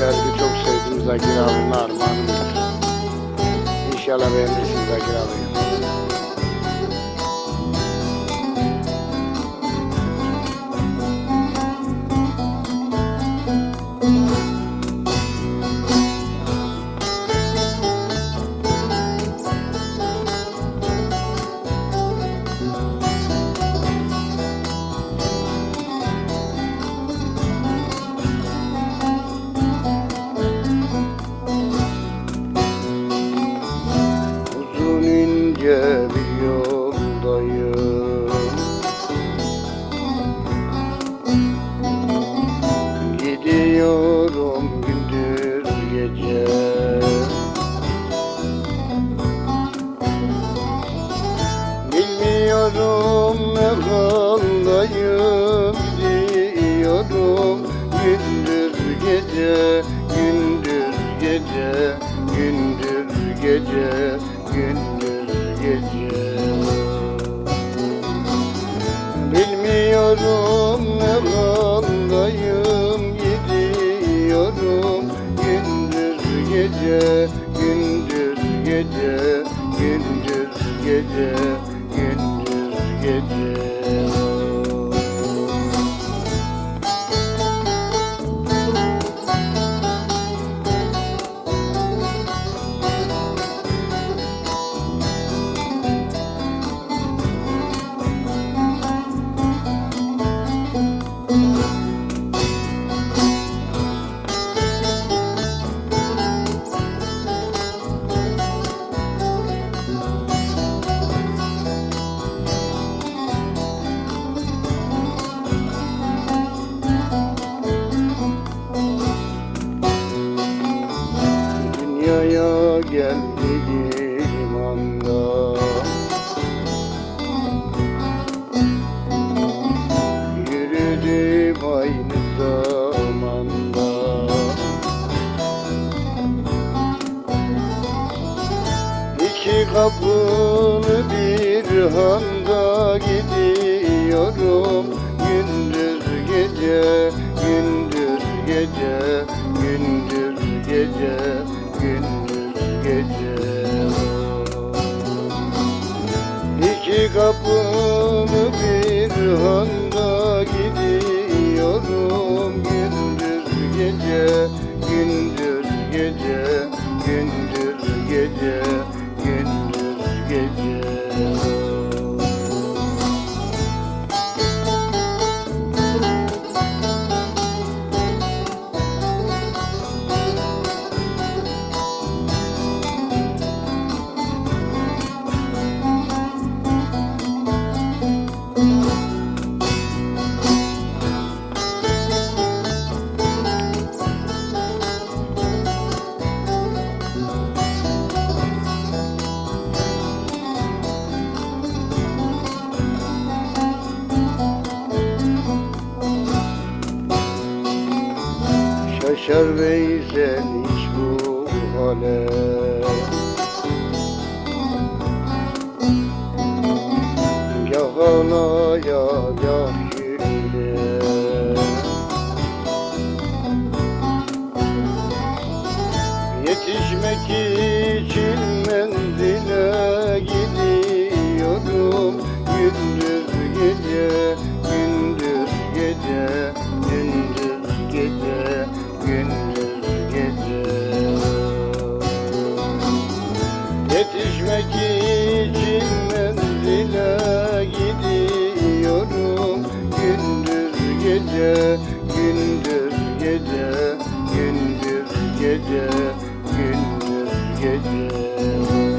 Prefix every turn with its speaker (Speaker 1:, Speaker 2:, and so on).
Speaker 1: şarkı çok sevdim Zakir abinin armağanıdır. İnşallah beğenirsiniz Zakir abi. Bilmiyorum ne haldayım Gidiyorum gündüz gece Gündüz gece Gündüz gece Gündüz gece. Bilmiyorum ne haldayım Gidiyorum. Gündüz gece Gündüz gece Gündüz gece Gündüz aynı zamanda İki kapılı bir handa gidiyorum. Gündüz gece, gündüz gece, gündüz gece, gündüz gece. İki kapılı bir handa gidiyorum Gündüz gece, gündüz Şaşar Veysel hiç bu hale. Gah ağlaya gah güle Yetişmek için menzile gidiyorum Gündüz gece, Menzile gidiyorum. Gündüz gece, gündüz gece, gündüz gece, gündüz gece